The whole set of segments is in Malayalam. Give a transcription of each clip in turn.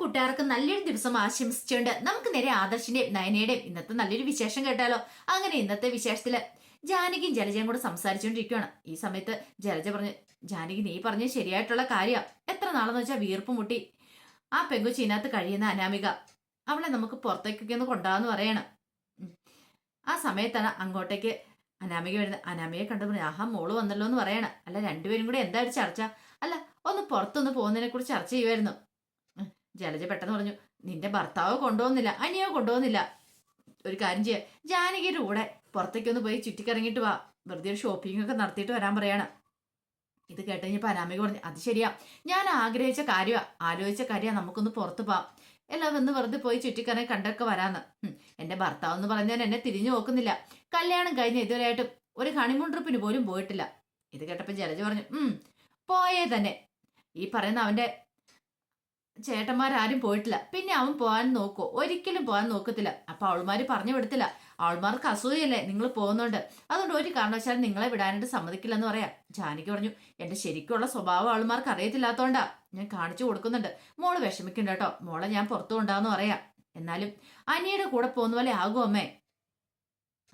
കൂട്ടുകാർക്ക് നല്ലൊരു ദിവസം ആശംസിച്ചുകൊണ്ട് നമുക്ക് നേരെ ആദർശിന്റെയും നയനയുടെയും ഇന്നത്തെ നല്ലൊരു വിശേഷം കേട്ടാലോ? അങ്ങനെ ഇന്നത്തെ വിശേഷത്തിൽ ജാനകിയും ജലജയും കൂടെ സംസാരിച്ചുകൊണ്ടിരിക്കുകയാണ് ഈ സമയത്ത് ജലജ പറഞ്ഞു ജാനകി നീ പറഞ്ഞ ശരിയായിട്ടുള്ള കാര്യം എത്ര നാളെന്ന് വെച്ചാൽ വീർപ്പ് മുട്ടി. ആ പെങ്കുച്ചിനകത്ത് കഴിയുന്ന അനാമിക അവളെ നമുക്ക് പുറത്തേക്കൊക്കെ ഒന്ന് കൊണ്ടാന്ന് പറയണം. ആ സമയത്താണ് അങ്ങോട്ടേക്ക് അനാമിക വരുന്നത് അനാമിയെ കണ്ടു പറഞ്ഞു ആഹാ മോൾ വന്നല്ലോ എന്ന് പറയണം. അല്ല രണ്ടുപേരും കൂടെ എന്താ ചർച്ച? അല്ല ഒന്ന് പുറത്തൊന്ന് പോകുന്നതിനെ കുറിച്ച് ചർച്ച ചെയ്യുമായിരുന്നു. ജലജ പെട്ടെന്ന് പറഞ്ഞു നിന്റെ ഭർത്താവ് കൊണ്ടുപോകുന്നില്ല അനിയോ കൊണ്ടുപോകുന്നില്ല ഒരു കാര്യം ചെയ്യാം. ജാനകിയുടെ കൂടെ പുറത്തേക്കൊന്ന് പോയി ചുറ്റിക്കറങ്ങിയിട്ട് വാ. വെറുതെ ഒരു ഷോപ്പിംഗ് ഒക്കെ നടത്തിയിട്ട് വരാൻ പറയാണ്. ഇത് കേട്ട് കഴിഞ്ഞപ്പോൾ അനാമിക പറഞ്ഞു അത് ശരിയാ. ഞാൻ ആഗ്രഹിച്ച കാര്യമാ ആലോചിച്ച കാര്യമാ നമുക്കൊന്ന് പുറത്ത് പോവാം. എല്ലാം ഒന്ന് വെറുതെ പോയി ചുറ്റിക്കറങ്ങി കണ്ടൊക്കെ വരാന്ന്. എന്റെ ഭർത്താവ് എന്ന് പറഞ്ഞാൽ എന്നെ തിരിഞ്ഞു നോക്കുന്നില്ല. കല്യാണം കഴിഞ്ഞ ഇതുവരെയായിട്ടും ഒരു ഹണിമൂൺ ട്രിപ്പിന് പോലും പോയിട്ടില്ല. ഇത് കേട്ടപ്പോൾ ജലജ പറഞ്ഞു ഉം. പോയേ തന്നെ. ഈ പറയുന്ന അവന്റെ ചേട്ടന്മാരാരും പോയിട്ടില്ല. പിന്നെ അവൻ പോകാൻ നോക്കോ. ഒരിക്കലും പോകാൻ നോക്കത്തില്ല. അപ്പൊ അവൾമാര് പറഞ്ഞു വിടത്തില്ല അവൾമാർക്ക് അസൂയല്ലേ നിങ്ങൾ പോകുന്നുണ്ട്. അതുകൊണ്ട് ഒരു കാരണവശാലും നിങ്ങളെ വിടാനായിട്ട് സമ്മതിക്കില്ല എന്ന് പറയാം. ജാനകി പറഞ്ഞു എന്റെ ശരിക്കുള്ള സ്വഭാവം അവൾമാർക്ക് അറിയത്തില്ലാത്തോണ്ടാ. ഞാൻ കാണിച്ചു കൊടുക്കുന്നുണ്ട്. മോൾ വിഷമിക്കണ്ട കേട്ടോ. മോളെ ഞാൻ പുറത്തു കൊണ്ടാന്ന് പറയാം. എന്നാലും അനിയുടെ കൂടെ പോകുന്ന പോലെ ആകും അമ്മേ.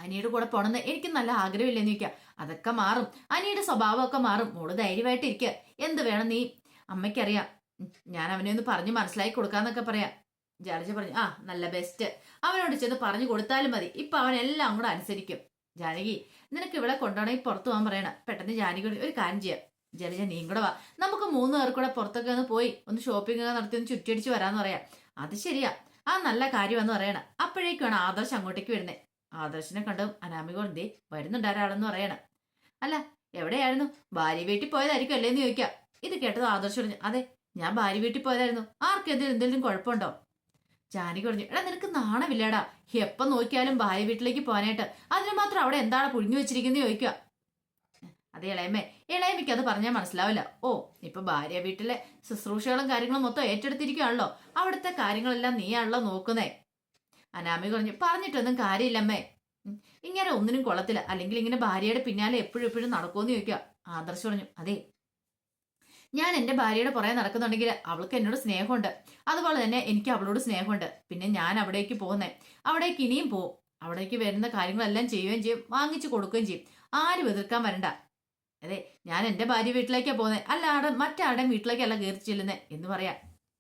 അനിയുടെ കൂടെ പോണെന്ന് എനിക്ക് നല്ല ആഗ്രഹമില്ലെന്ന് ചോദിക്കാം. അതൊക്കെ മാറും. അനിയുടെ സ്വഭാവമൊക്കെ മാറും. മോൾ ധൈര്യമായിട്ടിരിക്കുക എന്ത് വേണം നീ? അമ്മയ്ക്കറിയാം. ഞാൻ അവനെ ഒന്ന് പറഞ്ഞ് മനസ്സിലാക്കി കൊടുക്കാന്നൊക്കെ പറയാം. ജാലജ പറഞ്ഞു ആ നല്ല ബെസ്റ്റ് അവനോട് ചെന്ന് പറഞ്ഞു കൊടുത്താലും മതി. ഇപ്പൊ അവൻ എല്ലാം കൂടെ അനുസരിക്കും. ജാനകി നിനക്ക് ഇവിടെ കൊണ്ടുപോകണമെങ്കിൽ പുറത്തു പോകാൻ പറയണം. പെട്ടെന്ന് ജാനകി ഒരു കാര്യം ചെയ്യാം. ജലജ നീ കൂടെ വാ. നമുക്ക് മൂന്ന് പേർക്കൂടെ കൂടെ പുറത്തൊക്കെ ഒന്ന് പോയി ഒന്ന് ഷോപ്പിംഗ് ഒക്കെ നടത്തി ഒന്ന് ചുറ്റിയടിച്ച് വരാന്ന് പറയാം. അത് ശരിയാ. ആ നല്ല കാര്യമെന്ന് പറയണം. അപ്പോഴേക്കാണ് ആദർശ് അങ്ങോട്ടേക്ക് വരുന്നത്. ആദർശിനെ കണ്ടും അനാമിക എന്തേ വരുന്നുണ്ട് ഒരാളെന്ന് പറയണം. അല്ല എവിടെയായിരുന്നു? ഭാര്യ വീട്ടിൽ പോയതായിരിക്കും അല്ലേന്ന് ചോദിക്കാം. ഇത് കേട്ടത് ആദർശ് പറഞ്ഞു അതെ ഞാൻ ഭാര്യ വീട്ടിൽ പോയതായിരുന്നു. ആർക്കും എന്തെങ്കിലും കുഴപ്പമുണ്ടോ? ജാനകി പറഞ്ഞു എടാ നിനക്ക് നാണമില്ലടാ. എപ്പം നോക്കിയാലും ഭാര്യ വീട്ടിലേക്ക് പോകാനായിട്ട്. അതിന് മാത്രം അവിടെ എന്താണ് പുഴിഞ്ഞു വെച്ചിരിക്കുന്നത് ചോദിക്കുക. അതെ ഇളയമ്മേ. ഇളയമ്മയ്ക്ക് അത് പറഞ്ഞാൽ മനസ്സിലാവില്ല. ഓ ഇപ്പൊ ഭാര്യ വീട്ടിലെ ശുശ്രൂഷകളും കാര്യങ്ങളും മൊത്തം ഏറ്റെടുത്തിരിക്കുകയാണല്ലോ. അവിടുത്തെ കാര്യങ്ങളെല്ലാം നീയാണല്ലോ നോക്കുന്നേ. അനാമി പറഞ്ഞു പറഞ്ഞിട്ടൊന്നും കാര്യമില്ലമ്മേ. ഇങ്ങനെ ഒന്നിനും കൊള്ളത്തില്ല. അല്ലെങ്കിൽ ഇങ്ങനെ ഭാര്യയുടെ പിന്നാലെ എപ്പോഴും എപ്പോഴും നടക്കുമെന്ന് ചോദിക്കുക. ആദർശ് പറഞ്ഞു അതെ ഞാൻ എന്റെ ഭാര്യയുടെ പുറകെ നടക്കുന്നുണ്ടെങ്കിൽ അവൾക്ക് എന്നോട് സ്നേഹമുണ്ട്. അതുപോലെ തന്നെ എനിക്ക് അവളോട് സ്നേഹമുണ്ട്. പിന്നെ ഞാൻ അവിടേക്ക് പോകുന്നേ. അവിടേക്ക് ഇനിയും പോവും. അവിടേക്ക് വരുന്ന കാര്യങ്ങളെല്ലാം ചെയ്യുകയും ചെയ്യും. വാങ്ങിച്ചു കൊടുക്കുകയും ചെയ്യും. ആരും എതിർക്കാൻ വരണ്ട. അതെ ഞാൻ എന്റെ ഭാര്യ വീട്ടിലേക്കാണ് പോകുന്നത് അല്ലാതെ മറ്റാരുടെയും വീട്ടിലേക്കല്ല കയറി ചെല്ലുന്നേ എന്ന് പറയാം.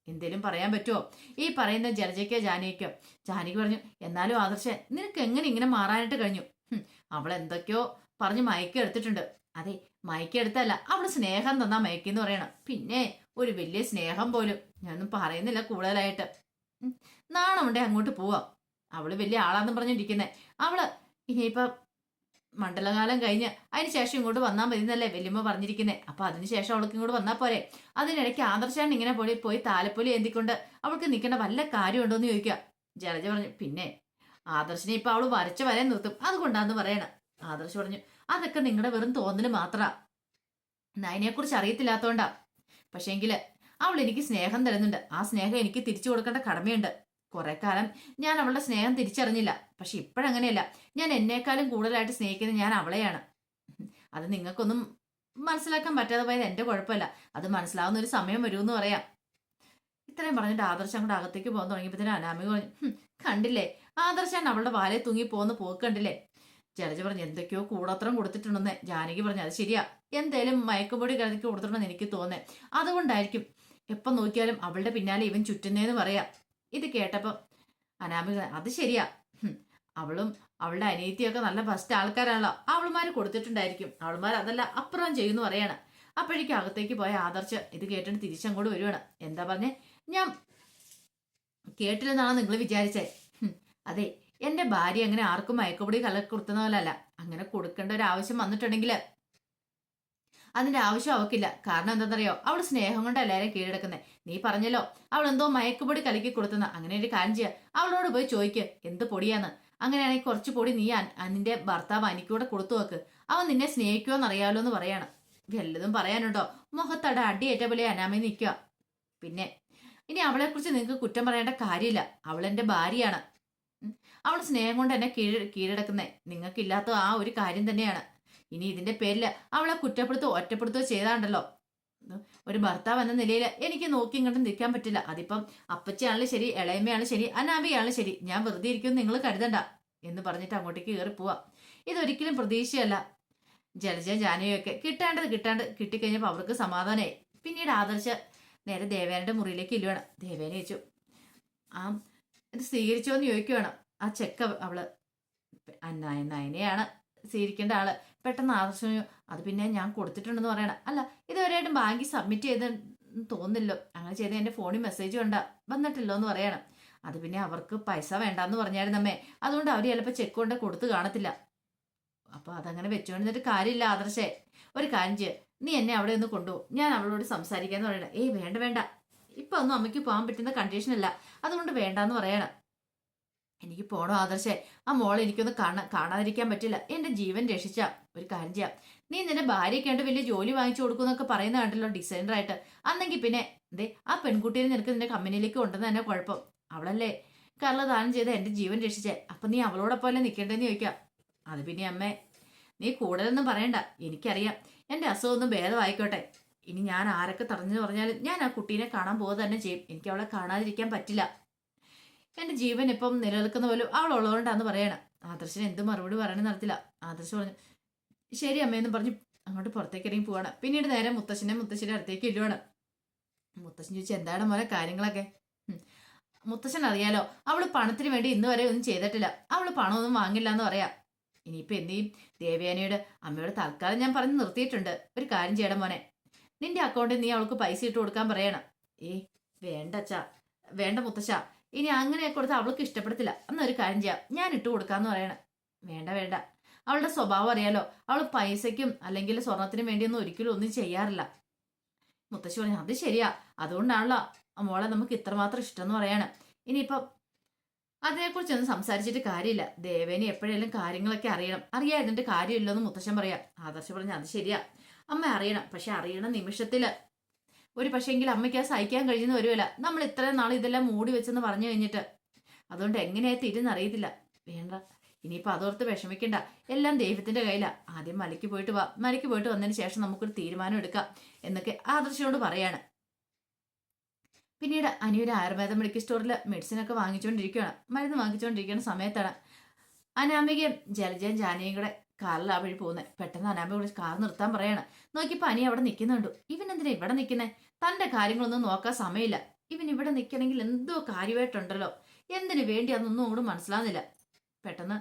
എന്തേലും പറയാൻ പറ്റുമോ ഈ പറയുന്ന ജലജയ്ക്കോ ജാനകിക്കോ ജാനിക്ക് പറഞ്ഞു എന്നാലും ആദർശ നിനക്ക് എങ്ങനെ ഇങ്ങനെ മാറാനായിട്ട് കഴിഞ്ഞു? അവൾ എന്തൊക്കെയോ പറഞ്ഞു മയക്കം എടുത്തിട്ടുണ്ട്. അതെ മയക്കം അവിടെ സ്നേഹം തന്നാ മയക്കെന്ന് പറയണം. പിന്നെ ഒരു വലിയ സ്നേഹം പോലും. ഞാനൊന്നും പറയുന്നില്ല കൂടുതലായിട്ട്. നാണമുണ്ടേ അങ്ങോട്ട് പോവാം. അവൾ വലിയ ആളാന്ന് പറഞ്ഞിരിക്കുന്നേ. അവൾ ഇനിയിപ്പൊ മണ്ഡലകാലം കഴിഞ്ഞ് അതിന് ശേഷം ഇങ്ങോട്ട് വന്നാൽ മതി എന്നല്ലേ വല്യമ്മ പറഞ്ഞിരിക്കുന്നത് അപ്പൊ അതിനുശേഷം അവൾക്ക് ഇങ്ങോട്ട് വന്നാൽ പോരെ. അതിനിടയ്ക്ക് ആദർശാണ് ഇങ്ങനെ പോയി പോയി താലപ്പൊലി എന്തിക്കൊണ്ട് അവൾക്ക് നിൽക്കേണ്ട വല്ല കാര്യമുണ്ടോ എന്ന് ചോദിക്കുക ജലജ പറഞ്ഞു പിന്നെ ആദർശിനെ ഇപ്പൊ അവൾ വരച്ച വരെ നിർത്തും. അതുകൊണ്ടാന്ന് പറയണം. ആദർശ് പറഞ്ഞു അതൊക്കെ നിങ്ങളുടെ വെറും തോന്നൽ മാത്രാ. നയനെ കുറിച്ച് അറിയത്തില്ലാത്തോണ്ടാ. പക്ഷേങ്കിൽ അവൾ എനിക്ക് സ്നേഹം തരുന്നുണ്ട്. ആ സ്നേഹം എനിക്ക് തിരിച്ചു കൊടുക്കേണ്ട കടമയുണ്ട്. കുറെ കാലം ഞാൻ അവളുടെ സ്നേഹം തിരിച്ചറിഞ്ഞില്ല. പക്ഷെ ഇപ്പോഴങ്ങനെയല്ല. ഞാൻ എന്നെക്കാളും കൂടുതലായിട്ട് സ്നേഹിക്കുന്നത് ഞാൻ അവളെയാണ്. അത് നിങ്ങൾക്കൊന്നും മനസ്സിലാക്കാൻ പറ്റാതെ പോയത് എന്റെ കുഴപ്പമില്ല. അത് മനസ്സിലാവുന്ന ഒരു സമയം വരുമെന്ന് പറയാം. ഇത്രയും പറഞ്ഞിട്ട് ആദർശം അങ്ങോട്ട് അകത്തേക്ക് പോകാൻ തുടങ്ങിയപ്പോൾ അനാമിക പറഞ്ഞു കണ്ടില്ലേ? ആദർശൻ അവളുടെ വാലെ തൂങ്ങി പോകുന്ന പോക്ക് കണ്ടില്ലേ? ജലജ പറഞ്ഞു എന്തൊക്കെയോ കൂടത്രം കൊടുത്തിട്ടുണ്ടെന്ന്. ജാനകി പറഞ്ഞു അത് ശരിയാ. എന്തേലും മയക്കുപൊടി കലക്കി കൊടുത്തിട്ടുണ്ടെന്ന് എനിക്ക് തോന്നേ അതുകൊണ്ടായിരിക്കും. എപ്പം നോക്കിയാലും അവളുടെ പിന്നാലെ ഇവൻ ചുറ്റുന്നേന്ന് പറയാം. ഇത് കേട്ടപ്പം അനാമിക അത് ശരിയാ. അവളും അവളുടെ അനിയത്തിയൊക്കെ നല്ല ഫസ്റ്റ് ആൾക്കാരാണല്ലോ. അവളുമാർ കൊടുത്തിട്ടുണ്ടായിരിക്കും. അവളുമാർ അതല്ല അപ്പുറം ചെയ്യുന്നു പറയാണ്. അപ്പോഴേക്കും അകത്തേക്ക് പോയ ആദർശ് ഇത് കേട്ടിട്ട് തിരിച്ചങ്ങോട്ട് വരുവാണ്. എന്താ പറഞ്ഞേ? ഞാൻ കേട്ടില്ലെന്നാണ് നിങ്ങൾ വിചാരിച്ചേ? അതെ എന്റെ ഭാര്യ അങ്ങനെ ആർക്കും മയക്കുപൊടി കലക്കി കൊടുത്തുന്ന പോലല്ല. അങ്ങനെ കൊടുക്കേണ്ട ഒരു ആവശ്യം വന്നിട്ടുണ്ടെങ്കിൽ അതിന്റെ ആവശ്യം അവക്കില്ല കാരണം എന്താണെന്നറിയോ? അവൾ സ്നേഹം കൊണ്ട് എല്ലാരെയും കീഴടക്കുന്നത് നീ പറഞ്ഞല്ലോ അവൾ എന്തോ മയക്കുപൊടി കലക്കി കൊടുത്തുന്ന. അങ്ങനെ ഒരു കാര്യം ചെയ്യുക അവളോട് പോയി ചോദിക്ക് എന്ത് പൊടിയാന്ന്? അങ്ങനെയാണെങ്കിൽ കുറച്ച് പൊടി നീ നിന്റെ ഭർത്താവ് അനിക്കൂടെ കൊടുത്തു വെക്ക്. അവൻ നിന്നെ സ്നേഹിക്കുമോ എന്നറിയാലോ എന്ന് പറയാണ്. വല്ലതും പറയാനുണ്ടോ? മുഖത്തട അടിയേറ്റ പോലെ അനാമി നിൽക്കുക പിന്നെ ഇനി അവളെ കുറിച്ച് നിങ്ങൾക്ക് കുറ്റം പറയേണ്ട കാര്യമില്ല. അവൾ എന്റെ ഭാര്യയാണ്. അവൾ സ്നേഹം കൊണ്ട് എന്നെ കീഴ കീഴടക്കുന്നേ. നിങ്ങൾക്കില്ലാത്ത ആ ഒരു കാര്യം തന്നെയാണ്. ഇനി ഇതിന്റെ പേരിൽ അവളെ കുറ്റപ്പെടുത്തോ ഒറ്റപ്പെടുത്തോ ചെയ്താണ്ടല്ലോ. ഒരു ഭർത്താവ് എന്ന നിലയിൽ എനിക്ക് നോക്കി ഇങ്ങോട്ട് നിൽക്കാൻ പറ്റില്ല. അതിപ്പം അപ്പച്ചയാണെങ്കിലും ശരി ഇളയമ്മയാണെങ്കിലും ശരി അനാമിയാണെങ്കിലും ശരി. ഞാൻ വെറുതെ ഇരിക്കും നിങ്ങൾ കരുതണ്ട എന്ന് പറഞ്ഞിട്ട് അങ്ങോട്ടേക്ക് കയറി പോവാം. ഇതൊരിക്കലും പ്രതീക്ഷയല്ല. ജലജ ജാനയൊക്കെ കിട്ടാണ്ടത് കിട്ടാണ്ട് കിട്ടിക്കഴിഞ്ഞപ്പോൾ അവർക്ക് സമാധാനമായി പിന്നീട് ആദർശ നേരെ ദേവേനയുടെ മുറിയിലേക്ക് ഇല്ലുവാണ് ദേവേന ചോദിച്ചു ആ ഇത് സ്വീകരിച്ചോ എന്ന് ചോദിക്കുവാണ്. ആ ചെക്ക അവൾ നയ നയനെയാണ് സ്വീകരിക്കേണ്ട ആൾ. പെട്ടെന്ന് ആദർശം അത് പിന്നെ ഞാൻ കൊടുത്തിട്ടുണ്ടെന്ന് പറയണം. അല്ല ഇതുവരെയായിട്ടും ബാങ്കിൽ സബ്മിറ്റ് ചെയ്ത് തോന്നില്ലോ അങ്ങനെ ചെയ്ത് എന്റെ ഫോണിൽ മെസ്സേജ് കണ്ട വന്നിട്ടില്ലോ എന്ന് പറയണം. അത് പിന്നെ അവർക്ക് പൈസ വേണ്ടാന്ന് പറഞ്ഞായിരുന്നമ്മേ. അതുകൊണ്ട് അവർ ചിലപ്പോൾ ചെക്ക് കൊണ്ട് കൊടുത്ത് കാണത്തില്ല. അപ്പൊ അതങ്ങനെ വെച്ചുകൊണ്ടിരുന്നിട്ട് കാര്യമില്ല ആദർശേ. ഒരു കാര്യം ചെയ്യ. നീ എന്നെ അവിടെ ഒന്ന് കൊണ്ടുപോകും ഞാൻ അവളോട് സംസാരിക്കാന്ന് പറയണം. ഏയ് വേണ്ട വേണ്ട. ഇപ്പൊ ഒന്നും അമ്മയ്ക്ക് പോകാൻ പറ്റുന്ന കണ്ടീഷൻ അല്ല. അതുകൊണ്ട് വേണ്ടാന്ന് പറയണം. എനിക്ക് പോണോ ആദർശേ? ആ മോളെ എനിക്കൊന്ന് കാണാ കാണാതിരിക്കാൻ പറ്റില്ല. എന്റെ ജീവൻ രക്ഷിച്ച ഒരു കാര്യം ചെയ്യാം. നീ നിന്റെ ഭാര്യയ്ക്ക് വേണ്ട വലിയ ജോലി വാങ്ങിച്ചു കൊടുക്കുന്നൊക്കെ പറയുന്ന കണ്ടല്ലോ ഡിസൈനർ ആയിട്ട് അന്നെങ്കിൽ പിന്നെ ദേ ആ പെൺകുട്ടിയെ നിനക്ക് നിന്റെ കമ്പനിയിലേക്ക് കൊണ്ടുവന്ന തന്നെ കുഴപ്പം. അവളല്ലേ? കള്ള ദാനം ചെയ്ത് എന്റെ ജീവൻ രക്ഷിച്ചേ. അപ്പൊ നീ അവളോടൊപ്പം അല്ലേ നിൽക്കേണ്ടതെന്ന് ചോദിക്കാം. അത് പിന്നെ അമ്മേ നീ കൂടുതലൊന്നും പറയണ്ട. എനിക്കറിയാം. എന്റെ അസുഖം ഒന്ന് ഭേദമായിക്കോട്ടെ. ഇനി ഞാൻ ആരൊക്കെ തടഞ്ഞു പറഞ്ഞാലും ഞാൻ ആ കുട്ടീനെ കാണാൻ പോകുക തന്നെ ചെയ്യും. എനിക്ക് അവളെ കാണാതിരിക്കാൻ പറ്റില്ല. എന്റെ ജീവൻ ഇപ്പം നിലനിൽക്കുന്ന പോലും അവൾ ഉള്ളതുകൊണ്ടാന്ന് പറയണം. ആദർശന് എന്ത് മറുപടി പറയണമെന്ന് നടത്തില്ല ആദർശ് പറഞ്ഞു ശരി അമ്മയെന്ന് പറഞ്ഞു അങ്ങോട്ട് പുറത്തേക്ക് ഇറങ്ങി പോവാണ്. പിന്നീട് നേരെ മുത്തശ്ശനെ മുത്തശ്ശിയുടെ അടുത്തേക്ക് ഇല്ലുവാണ് മുത്തശ്ശൻ ചോദിച്ചു എന്താണ് മോനെ കാര്യങ്ങളൊക്കെ? മുത്തശ്ശൻ അറിയാലോ അവൾ പണത്തിന് വേണ്ടി ഇന്ന് വരെ ഒന്നും ചെയ്തിട്ടില്ല. അവൾ പണമൊന്നും വാങ്ങില്ല എന്ന് പറയാം. ഇനിയിപ്പോ എന്ത് ചെയ്യും? ദേവയാനിയോട് അമ്മയോട് തൽക്കാലം ഞാൻ പറഞ്ഞ് നിർത്തിയിട്ടുണ്ട്. ഒരു കാര്യം ചെയ്യണം മോനെ. നിന്റെ അക്കൗണ്ടിൽ നീ അവൾക്ക് പൈസ ഇട്ട് കൊടുക്കാൻ പറയണം. ഏ വേണ്ട അച്ഛാ വേണ്ട മുത്തശ്ശ. ഇനി അങ്ങനെ കൊടുത്ത് അവൾക്ക് ഇഷ്ടപ്പെടത്തില്ല. എന്നൊരു കാര്യം ചെയ്യാം. ഞാൻ ഇട്ട് കൊടുക്കാന്ന് പറയണം. വേണ്ട വേണ്ട. അവളുടെ സ്വഭാവം അറിയാലോ. അവൾ പൈസയ്ക്കും അല്ലെങ്കിൽ സ്വർണത്തിനും വേണ്ടിയൊന്നും ഒരിക്കലും ഒന്നും ചെയ്യാറില്ല. മുത്തശ്ശി പറഞ്ഞു അത് ശരിയാ. അതുകൊണ്ടാണല്ലോ മോളെ നമുക്ക് ഇത്രമാത്രം ഇഷ്ടം എന്ന് പറയാണ്. ഇനിയിപ്പം അതിനെക്കുറിച്ചൊന്നും സംസാരിച്ചിട്ട് കാര്യമില്ല. ദേവേനി എപ്പോഴേലും കാര്യങ്ങളൊക്കെ അറിയണം. അറിയാതിന്റെ കാര്യമില്ലെന്ന് മുത്തശ്ശൻ പറയാം. ആദർശ് പറഞ്ഞു അത് ശരിയാ. അമ്മ അറിയണം. പക്ഷെ അറിയണ നിമിഷത്തിൽ ഒരു പക്ഷേങ്കിൽ അമ്മയ്ക്ക് അത് സഹിക്കാൻ കഴിയുന്ന വരുമല്ല നമ്മൾ ഇത്രയും നാൾ ഇതെല്ലാം മൂടി വെച്ചെന്ന് പറഞ്ഞു കഴിഞ്ഞിട്ട്. അതുകൊണ്ട് എങ്ങനെയാ തിരിന്നറിയത്തില്ല വേണ്ട. ഇനിയിപ്പോൾ അതോർത്ത് വിഷമിക്കണ്ട. എല്ലാം ദൈവത്തിന്റെ കയ്യിലാണ് ആദ്യം മലയ്ക്ക് പോയിട്ട് വാ. മലയ്ക്ക് പോയിട്ട് വന്നതിന് ശേഷം നമുക്കൊരു തീരുമാനം എടുക്കാം എന്നൊക്കെ ആദർശയോട് പറയാണ്. പിന്നീട് അനിയൊരു ആയുർവേദ മെഡിക്കൽ സ്റ്റോറിൽ മെഡിസിനൊക്കെ വാങ്ങിച്ചുകൊണ്ടിരിക്കുകയാണ്. മരുന്ന് വാങ്ങിച്ചുകൊണ്ടിരിക്കുന്ന സമയത്താണ് അനാമികയും ജലജയും ജാനയും കൂടെ കാറിൽ ആ വഴി പോകുന്നത് പെട്ടെന്ന് അനാമിക കാർ നിർത്താൻ പറയാണ്. നോക്കിയപ്പോൾ അനി അവിടെ നിൽക്കുന്നുണ്ടു ഇവൻ എന്തിനാ ഇവിടെ നിൽക്കുന്നേ തന്റെ കാര്യങ്ങളൊന്നും നോക്കാൻ സമയമില്ല. ഇവൻ ഇവിടെ നിൽക്കണമെങ്കിൽ എന്തോ കാര്യമായിട്ടുണ്ടല്ലോ. എന്തിനു വേണ്ടി അതൊന്നും അങ്ങോട്ട് മനസ്സിലാകുന്നില്ല പെട്ടെന്ന്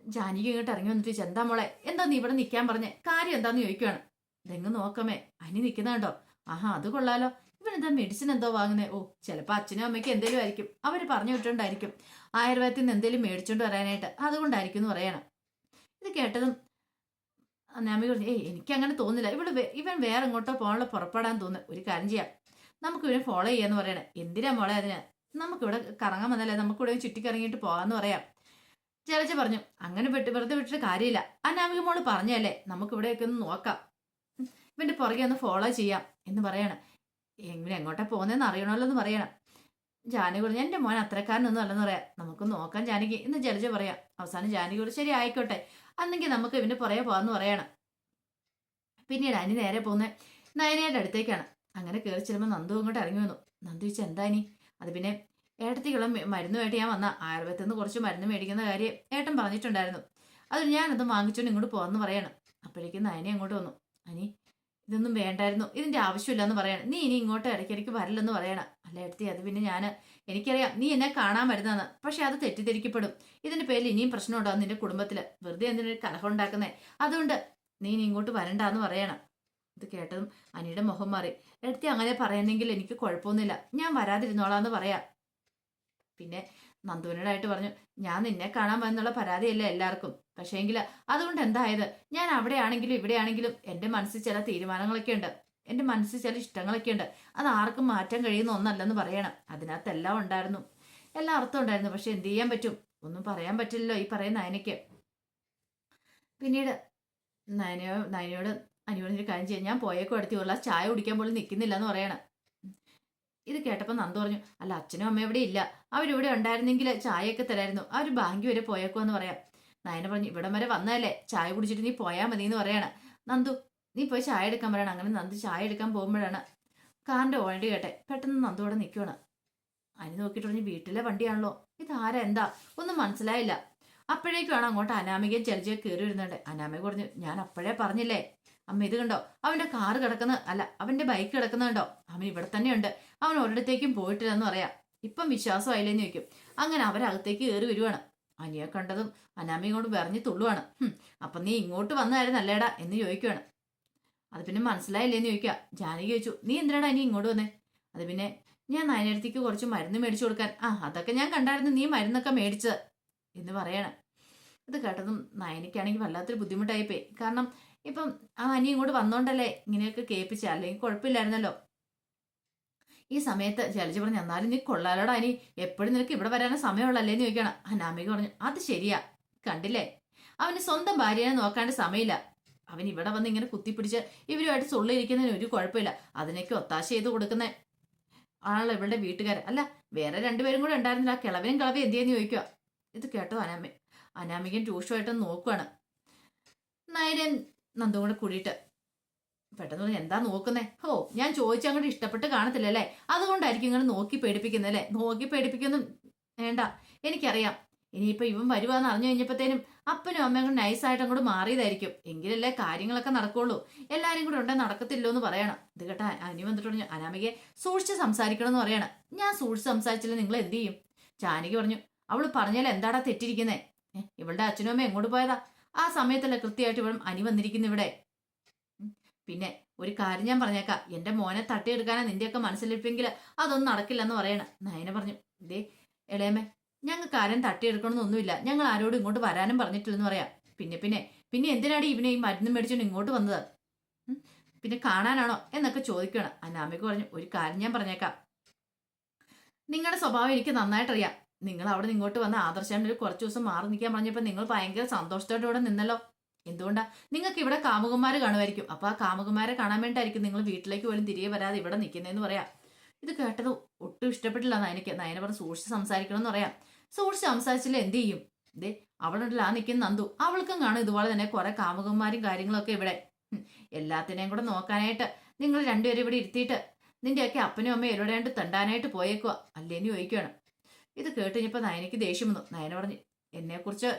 ജാനകി ഇങ്ങോട്ട് ഇറങ്ങി വന്നിട്ട് എന്താ മോളെ എന്താ നീ ഇവിടെ നിൽക്കാൻ പറഞ്ഞേ? കാര്യം എന്താന്ന് ചോദിക്കുവാണ്. ഇതെങ്ങ് നോക്കമേ അനി നിൽക്കുന്ന കണ്ടോ? ആഹാ അത് കൊള്ളാലോ. ഇവനെന്താ മെഡിസിൻ എന്തോ വാങ്ങുന്നേ? ഓ ചിലപ്പോൾ അച്ഛനും അമ്മയ്ക്കും എന്തെങ്കിലും ആയിരിക്കും. അവർ പറഞ്ഞു വിട്ടുണ്ടായിരിക്കും ആയുർവേദത്തിൽ നിന്ന് എന്തെങ്കിലും മേടിച്ചോണ്ട് വരാനായിട്ട്. അതുകൊണ്ടായിരിക്കും എന്ന് പറയണം. ഇത് കേട്ടതും നാമി പറഞ്ഞു ഏയ് എനിക്ക് അങ്ങനെ തോന്നില്ല ഇവിടെ ഇവൻ വേറെ എങ്ങോട്ടോ പോകാനുള്ള പുറപ്പെടാൻ തോന്നുന്നു. ഒരു കാര്യം ചെയ്യാം. നമുക്ക് ഇവനെ ഫോളോ ചെയ്യാന്ന് പറയണേ. എന്തിനാ മോളെ അതിന്? നമുക്കിവിടെ കറങ്ങാൻ വന്നല്ലേ? നമുക്കിവിടെ ചുറ്റിക്കറങ്ങിയിട്ട് പോകാന്ന് പറയാം. ജലജ പറഞ്ഞു അങ്ങനെ വിട്ട് വെറുതെ വിട്ടിട്ട് കാര്യമില്ല. അനാമിക മോൾ പറഞ്ഞല്ലേ നമുക്കിവിടെയൊക്കെ ഒന്ന് നോക്കാം. ഇവന്റെ പുറകെ ഒന്ന് ഫോളോ ചെയ്യാം. എന്ന് പറയണം. എങ്ങനെ എങ്ങോട്ടാ പോകുന്നതെന്ന് അറിയണമല്ലോ എന്ന് പറയണം. ജാനകി പറഞ്ഞു എന്റെ മോൻ അത്രക്കാരനൊന്നും അല്ലെന്ന് പറയാം. നമുക്ക് നോക്കാം ജാനകി. എന്ന് ജലജ പറയാം. അവസാനം ജാനകി ശരി ആയിക്കോട്ടെ. അന്നെങ്കിൽ നമുക്ക് ഇവന് പുറകെ പോകാന്ന് പറയണം. പിന്നീട് അനി നേരെ പോകുന്നത് നയനയുടെ അടുത്തേക്കാണ്. അങ്ങനെ കയറി ചെല്ലുമ്പോൾ നന്ദു അങ്ങോട്ട് ഇറങ്ങി വന്നു. നന്ദു എന്താ ഇനി അത് പിന്നെ ഏട്ടത്തിക്കുള്ള മരുന്നുമായിട്ട് ഞാൻ വന്ന. ആയുർവേദത്തിൽ നിന്ന് കുറച്ച് മരുന്ന് മേടിക്കുന്ന കാര്യം ഏട്ടൻ പറഞ്ഞിട്ടുണ്ടായിരുന്നു. അത് ഞാനത് വാങ്ങിച്ചുകൊണ്ട് ഇങ്ങോട്ട് പോകാമെന്ന് പറയണം. അപ്പോഴേക്കും നയനെ അങ്ങോട്ട് വന്നു. അനി ഇതൊന്നും വേണ്ടായിരുന്നു. ഇതിന്റെ ആവശ്യമില്ല എന്ന് പറയണം. നീ ഇനി ഇങ്ങോട്ട് ഇടയ്ക്കിടയ്ക്ക് വരില്ലെന്ന് പറയണം. അല്ല എടുത്തി അത് പിന്നെ ഞാൻ എനിക്കറിയാം നീ എന്നെ കാണാൻ വരുന്നതാണ്. പക്ഷെ അത് തെറ്റിദ്ധരിക്കപ്പെടും. ഇതിന്റെ പേരിൽ ഇനിയും പ്രശ്നം ഉണ്ടാവും നിന്റെ കുടുംബത്തിൽ വെറുതെ എന്തിനൊരു കലഹം ഉണ്ടാക്കുന്നേ? അതുകൊണ്ട് നീ ഇങ്ങോട്ട് വരണ്ടാന്ന് പറയണം. ഇത് കേട്ടതും അനിയുടെ മുഖം മാറി. എടുത്തി അങ്ങനെ പറയുന്നെങ്കിൽ എനിക്ക് കുഴപ്പമൊന്നുമില്ല. ഞാൻ വരാതിരുന്നോളാന്ന് പറയാം. പിന്നെ നന്ദുവിനോടായിട്ട് പറഞ്ഞു ഞാൻ നിന്നെ കാണാൻ വന്നുള്ള പരാതിയല്ല എല്ലാവർക്കും? പക്ഷേങ്കിൽ അതുകൊണ്ട് എന്തായത്? ഞാൻ അവിടെയാണെങ്കിലും ഇവിടെയാണെങ്കിലും എന്റെ മനസ്സിൽ ചില തീരുമാനങ്ങളൊക്കെ ഉണ്ട് എന്റെ മനസ്സിൽ ചില ഇഷ്ടങ്ങളൊക്കെ ഉണ്ട്. അത് ആർക്കും മാറ്റാൻ കഴിയുന്ന ഒന്നല്ലെന്ന് പറയണം. അതിനകത്ത് എല്ലാം ഉണ്ടായിരുന്നു. എല്ലാം അർത്ഥം ഉണ്ടായിരുന്നു. പക്ഷെ എന്ത് ചെയ്യാൻ പറ്റും? ഒന്നും പറയാൻ പറ്റില്ലല്ലോ ഈ പറയുന്ന നയനയ്ക്ക്. പിന്നീട് നയനയോ നയനയോട് അനുവദിച്ചൊരു കാര്യം ചെയ്യാം. ഞാൻ പോയേക്കോ അടുത്ത് ഉള്ള ചായ കുടിക്കാൻ പോലും നിൽക്കുന്നില്ല എന്ന് പറയണം. ഇത് കേട്ടപ്പോൾ നന്ദു പറഞ്ഞു അല്ല അച്ഛനും അമ്മയും ഇവിടെ ഇല്ല. അവരിവിടെ ഉണ്ടായിരുന്നെങ്കിൽ ചായയൊക്കെ തരായിരുന്നു. അവർ ബാങ്കി വരെ പോയേക്കോ എന്ന് പറയാം. നയന പറഞ്ഞു ഇവിടം വരെ വന്നതല്ലേ. ചായ കുടിച്ചിട്ട് നീ പോയാൽ മതി എന്ന് പറയാണ്. നന്ദു നീ പോയി ചായ എടുക്കാൻ പറയണം. അങ്ങനെ നന്ദി ചായ എടുക്കാൻ പോകുമ്പോഴാണ് കാറിന്റെ ഓൾറെഡി കേട്ടെ. പെട്ടെന്ന് നന്ദോടെ നിൽക്കുവാണ് അനി നോക്കിയിട്ട് പറഞ്ഞു വീട്ടിലെ വണ്ടിയാണല്ലോ. ഇതാരാ? എന്താ? ഒന്നും മനസ്സിലായില്ല. അപ്പോഴേക്കുമാണ് അങ്ങോട്ട് അനാമികയും ചെറിയ കയറി വരുന്നുണ്ട് അനാമിക പറഞ്ഞു ഞാൻ അപ്പോഴേ പറഞ്ഞില്ലേ? അമ്മ ഇത് കണ്ടോ? അവന്റെ കാറ് കിടക്കുന്ന അല്ല അവന്റെ ബൈക്ക് കിടക്കുന്നുണ്ടോ അവൻ ഇവിടെ തന്നെയുണ്ട്. അവൻ ഒരിടത്തേക്കും പോയിട്ടില്ലെന്ന് പറയാം. ഇപ്പം വിശ്വാസമായില്ലെന്ന് ചോദിക്കും. അങ്ങനെ അവരകത്തേക്ക് കയറി വരുവാണ്. അനിയെ കണ്ടതും അനാമിയോട് വെറഞ്ഞ് തുള്ളുവാണ്. അപ്പൊ നീ ഇങ്ങോട്ട് വന്നായിരുന്നല്ലേടാ? എന്ന് ചോദിക്കുവാണ്. അത് പിന്നെ മനസ്സിലായില്ലേന്ന് ചോദിക്കുക ജാനകി ചോദിച്ചു നീ എന്തിനാടാ ഇനി ഇങ്ങോട്ട് വന്നേ? അത് പിന്നെ ഞാൻ നയനടുത്തേക്ക് കുറച്ച് മരുന്ന് മേടിച്ചു കൊടുക്കാൻ. ആ അതൊക്കെ ഞാൻ കണ്ടായിരുന്നു നീ മരുന്നൊക്കെ മേടിച്ചത്. എന്ന് പറയണം. ഇത് കേട്ടതും നയനിക്കാണെങ്കിൽ വല്ലാത്തൊരു ബുദ്ധിമുട്ടായിപ്പോയി. കാരണം ഇപ്പം ആ അനി ഇങ്ങോട്ട് വന്നോണ്ടല്ലേ ഇങ്ങനെയൊക്കെ കേൾപ്പിച്ച? അല്ലെങ്കിൽ കുഴപ്പമില്ലായിരുന്നല്ലോ. ഈ സമയത്ത് ജലജ പറഞ്ഞു എന്നാലും നീ കൊള്ളാലോടാ അനി എപ്പോഴും നിനക്ക് ഇവിടെ വരാനും സമയമുള്ളല്ലേന്ന് ചോദിക്കണം. അനാമിക പറഞ്ഞു അത് ശരിയാ. കണ്ടില്ലേ? അവന് സ്വന്തം ഭാര്യനെ നോക്കാണ്ട് സമയമില്ല. അവൻ ഇവിടെ വന്ന് ഇങ്ങനെ കുത്തിപ്പിടിച്ച് ഇവരുമായിട്ട് സുള്ളിരിക്കുന്നതിന് ഒരു കുഴപ്പമില്ല. അതിനൊക്കെ ഒത്താശ ചെയ്ത് കൊടുക്കുന്ന. ആണല്ലോ ഇവളുടെ വീട്ടുകാർ അല്ല വേറെ രണ്ടുപേരും കൂടെ ഉണ്ടായിരുന്നില്ല. ആ കിളവനും കിളവയും എന്തിയെന്ന് ചോദിക്കുക ഇത് കേട്ടോ അനാമി. അനാമികൻ രൂക്ഷമായിട്ട് നോക്കുവാണ്. നൈരൻ നന്ദും കൂടെ കൂടിയിട്ട് പെട്ടെന്ന് പറഞ്ഞു എന്താ നോക്കുന്നേ? ഓ ഞാൻ ചോദിച്ചാൽ അങ്ങോട്ട് ഇഷ്ടപ്പെട്ട് കാണത്തില്ലല്ലേ? അതുകൊണ്ടായിരിക്കും ഇങ്ങനെ നോക്കി പേടിപ്പിക്കുന്നല്ലേ നോക്കി പേടിപ്പിക്കൊന്നും വേണ്ട. എനിക്കറിയാം. ഇനിയിപ്പോ ഇവൻ വരുവാന്ന് അറിഞ്ഞു കഴിഞ്ഞപ്പോഴത്തേനും അപ്പനും അമ്മയും കൂടെ നൈസായിട്ട് അങ്ങോട്ട് മാറിയതായിരിക്കും. എങ്കിലല്ലേ കാര്യങ്ങളൊക്കെ നടക്കുള്ളൂ. എല്ലാരും കൂടെ ഉണ്ടെ നടക്കത്തില്ലോ എന്ന് പറയണം. ഇത് കേട്ടാ അനി വന്നിട്ട് പറഞ്ഞു അനാമികയെ സൂക്ഷിച്ച് സംസാരിക്കണം എന്ന് പറയണം. ഞാൻ സൂക്ഷിച്ച് സംസാരിച്ചില്ല നിങ്ങൾ എന്ത് ചെയ്യും? ജാനകി പറഞ്ഞു അവൾ പറഞ്ഞാൽ എന്താടാ തെറ്റിരിക്കുന്നേ? ഇവളുടെ അച്ഛനും അമ്മ എങ്ങോട്ട് പോയതാ? ആ സമയത്തല്ല കൃത്യമായിട്ട് ഇവളും അനി വന്നിരിക്കുന്നു ഇവിടെ. പിന്നെ ഒരു കാര്യം ഞാൻ പറഞ്ഞേക്കാം. എന്റെ മോനെ തട്ടിയെടുക്കാനാ നിന്റെയൊക്കെ മനസ്സിലിപ്പെങ്കിൽ അതൊന്നും നടക്കില്ലെന്ന് പറയണം. നയന പറഞ്ഞു ഇതേ ഇളയമേ ഞങ്ങൾക്ക് ആരും തട്ടിയെടുക്കണമെന്നൊന്നുമില്ല. ഞങ്ങൾ ആരോടും ഇങ്ങോട്ട് വരാനും പറഞ്ഞിട്ടില്ലെന്ന് പറയാം. പിന്നെ പിന്നെ പിന്നെ എന്തിനാണ് ഇവനെ ഈ മരുന്ന് മേടിച്ചോണ്ട് ഇങ്ങോട്ട് വന്നത്? പിന്നെ കാണാനാണോ? എന്നൊക്കെ ചോദിക്കണം അനാമിക പറഞ്ഞു ഒരു കാര്യം ഞാൻ പറഞ്ഞേക്കാം. നിങ്ങളുടെ സ്വഭാവം എനിക്ക് നന്നായിട്ടറിയാം. നിങ്ങൾ അവിടെ നിന്ന് ഇങ്ങോട്ട് വന്ന ആദർശാണ് ഒരു കുറച്ച് ദിവസം മാറി നിൽക്കാൻ പറഞ്ഞപ്പോൾ നിങ്ങൾ ഭയങ്കര സന്തോഷത്തോടെ ഇവിടെ നിന്നല്ലോ. എന്തുകൊണ്ടാ? നിങ്ങൾക്ക് ഇവിടെ കാമുകന്മാർ കാണുമായിരിക്കും. അപ്പോൾ ആ കാമുകന്മാരെ കാണാൻ വേണ്ടിയിട്ടായിരിക്കും നിങ്ങൾ വീട്ടിലേക്ക് പോലും തിരികെ വരാതെ ഇവിടെ നിൽക്കുന്നതെന്ന് പറയാം. ഇത് കേട്ടത് ഒട്ടും ഇഷ്ടപ്പെട്ടില്ല. നയനയ്ക്ക് നയന പറഞ്ഞ് സൂക്ഷിച്ച് സംസാരിക്കണം എന്ന് പറയാം. സൂക്ഷിച്ച് സംസാരിച്ചില്ല? എന്ത് ചെയ്യും? ദേ അവളുണ്ടല്ലോ ആ നിൽക്കുന്ന നന്ദു അവൾക്കും കാണും ഇതുപോലെ തന്നെ കുറെ കാമുകന്മാരും കാര്യങ്ങളൊക്കെ ഇവിടെ. എല്ലാത്തിനെയും കൂടെ നോക്കാനായിട്ട് നിങ്ങൾ രണ്ടുപേരും ഇവിടെ ഇരുത്തിയിട്ട് നിന്റെയൊക്കെ അപ്പനും അമ്മയും എവിടെയാണ്ട് തണ്ടാനായിട്ട് പോയേക്കുക അല്ലേന്ന് ചോദിക്കുകയാണ് ഇത് കേട്ട് കഴിഞ്ഞപ്പോൾ നയനയ്ക്ക് ദേഷ്യം വന്നു. നയന പറഞ്ഞു എന്നെക്കുറിച്ച്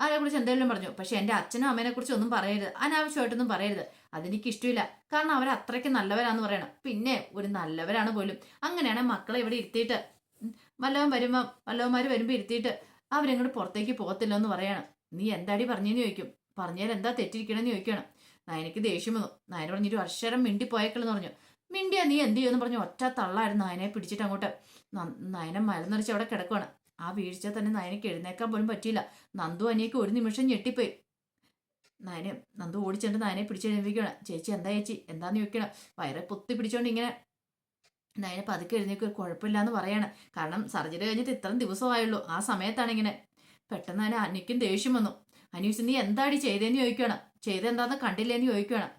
അതിനെക്കുറിച്ച് എന്തെങ്കിലും പറഞ്ഞു. പക്ഷെ എന്റെ അച്ഛനും അമ്മേനെ കുറിച്ച് ഒന്നും പറയരുത്. അനാവശ്യമായിട്ടൊന്നും പറയരുത്. അതെനിക്ക് ഇഷ്ടമില്ല. കാരണം അവർ അത്രയ്ക്ക് നല്ലവരാന്ന് പറയണം. പിന്നെ ഒരു നല്ലവരാണ് പോലും. അങ്ങനെയാണ് മക്കളെ ഇവിടെ ഇരുത്തിയിട്ട് വല്ലവൻ വരുമ്പോൾ വല്ലവന്മാർ വരുമ്പോൾ ഇരുത്തിയിട്ട് അവരെങ്ങോട്ട് പുറത്തേക്ക് പോകത്തില്ല എന്ന് പറയണം. നീ എന്താടി പറഞ്ഞെന്ന് ചോദിക്കും? പറഞ്ഞാൽ എന്താ തെറ്റിരിക്കണമെന്ന് ചോദിക്കണം. നയനയ്ക്ക് ദേഷ്യം വന്നു. നയന പറഞ്ഞിട്ട് അക്ഷരം മിണ്ടി പോയേക്കളെന്ന് പറഞ്ഞു. മിണ്ടിയാ നീ? എന്ത് ചെയ്യുമെന്ന് പറഞ്ഞു ഒറ്റ തള്ളായിരുന്നു നായനെ പിടിച്ചിട്ട് അങ്ങോട്ട്. നയനം മലനിറച്ച് അവിടെ കിടക്കുവാണ്. ആ വീഴ്ച തന്നെ നയനക്ക് എഴുന്നേക്കാൻ പോലും പറ്റിയില്ല. നന്ദു അനിയൊക്കെ ഒരു നിമിഷം ഞെട്ടിപ്പോയി. നയനെ നന്ദു ഓടിച്ചെണ്ട് നയനെ പിടിച്ചെഴുന്നേൽപ്പിക്കുകയാണ്. ചേച്ചി എന്താ ചേച്ചി? എന്താന്ന് ചോദിക്കണം? വയറെ പൊത്തി പിടിച്ചോണ്ട് ഇങ്ങനെ നയനെ പതുക്കെ എഴുന്നേക്ക് കുഴപ്പമില്ലാന്ന് പറയാണ്. കാരണം സർജറി കഴിഞ്ഞിട്ട് ഇത്രയും ദിവസമായുള്ളൂ. ആ സമയത്താണ് ഇങ്ങനെ. പെട്ടെന്ന് തന്നെ അനിക്കും ദേഷ്യം വന്നു. അനീസ് നീ എന്താടി ചെയ്തേന്ന് ചോദിക്കണം ചെയ്തെന്താന്ന് കണ്ടില്ലേന്ന് ചോദിക്കണം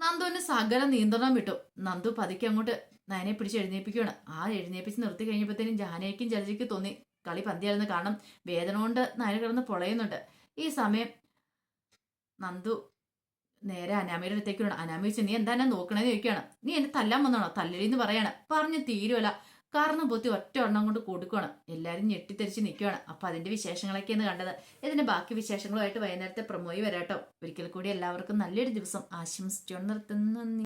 നന്ദുവിന് സകല നിയന്ത്രണം വിട്ടു. നന്ദു പതുക്കെ അങ്ങോട്ട് നയനെ പിടിച്ച് എഴുന്നേൽപ്പിക്കുകയാണ്. ആ എഴുന്നേൽപ്പിച്ച് നിർത്തി കഴിഞ്ഞപ്പോഴത്തേനും ജാനയ്ക്കും ജലജയ്ക്കും തോന്നി. കളി പന്തിയായിരുന്നു കാരണം വേദന കൊണ്ട് നയന കിടന്ന് പൊളയുന്നുണ്ട്. ഈ സമയം നന്ദു നേരെ അനാമയുടെ അടുത്തേക്കാണ് അനാമി ചോദിച്ചു നീ എന്താ എന്നെ നോക്കണേന്ന് ചോദിക്കുകയാണ്. നീ എന്നെ തല്ലാൻ വന്നോണോ തല്ലലിന്ന് പറയാണ്. പറഞ്ഞ് തീരുവല്ല. കാരണം പൊത്തി ഒറ്റ എണ്ണം കൊണ്ട് കൊടുക്കുകയാണ് എല്ലാവരും ഞെട്ടിത്തെറിച്ച് നിൽക്കുകയാണ്. അപ്പൊ അതിന്റെ വിശേഷങ്ങളൊക്കെയാണ് കണ്ടത്. ഇതിന്റെ ബാക്കി വിശേഷങ്ങളുമായിട്ട് വൈകുന്നേരത്തെ പ്രമോയി വരാട്ടോ. ഒരിക്കൽ കൂടി എല്ലാവർക്കും നല്ലൊരു ദിവസം ആശംസിച്ചുകൊണ്ട് നിർത്തുന്നു.